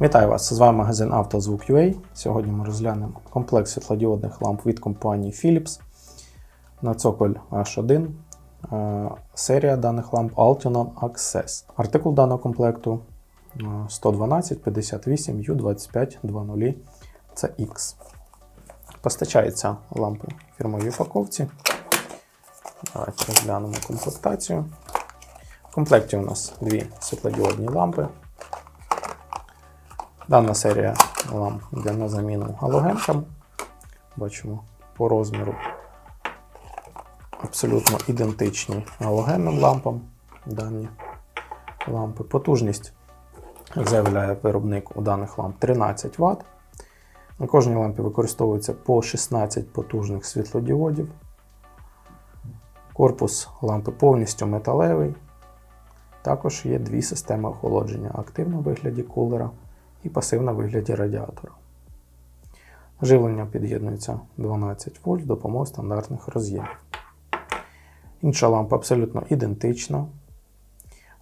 Вітаю вас! З вами магазин «Автозвук.UA». Сьогодні ми розглянемо комплект світлодіодних ламп від компанії Philips на цоколь H1. Е, Серія даних ламп Altion Access. Артикул даного комплекту е, 112 58 U2520 CX. Постачаються лампи фірмовій упаковці. Давайте розглянемо комплектацію. В комплекті у нас дві світлодіодні лампи. Дана серія ламп йде на заміну галогенкам. Бачимо по розміру абсолютно ідентичні галогенним лампам. Дані лампи. Потужність, заявляє виробник у даних ламп 13 Вт. На кожній лампі використовується по 16 потужних світлодіодів. Корпус лампи повністю металевий. Також є дві системи охолодження: активна в вигляді кулера і пасивна в вигляді радіатора. Живлення під'єднується 12 вольт допомогою стандартних роз'ємів. Інша лампа абсолютно ідентична.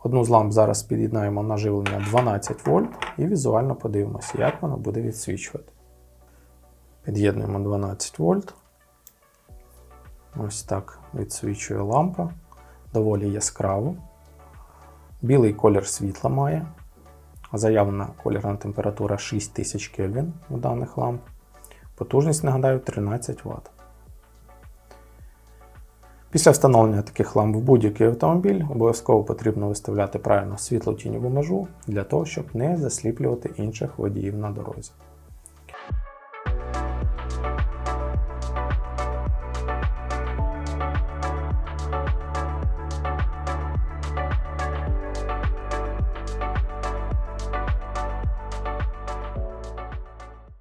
Одну з ламп зараз під'єднаємо на живлення 12 вольт і візуально подивимося, як вона буде відсвічувати. Під'єднуємо 12 вольт. Ось так відсвічує лампа. Доволі яскраво. Білий колір світла має. Заявлена кольорна температура 6000 Кельвін у даних ламп. Потужність, нагадаю, 13 Вт. Після встановлення таких ламп в будь-який автомобіль обов'язково потрібно виставляти правильно світло-тіньову межу для того, щоб не засліплювати інших водіїв на дорозі.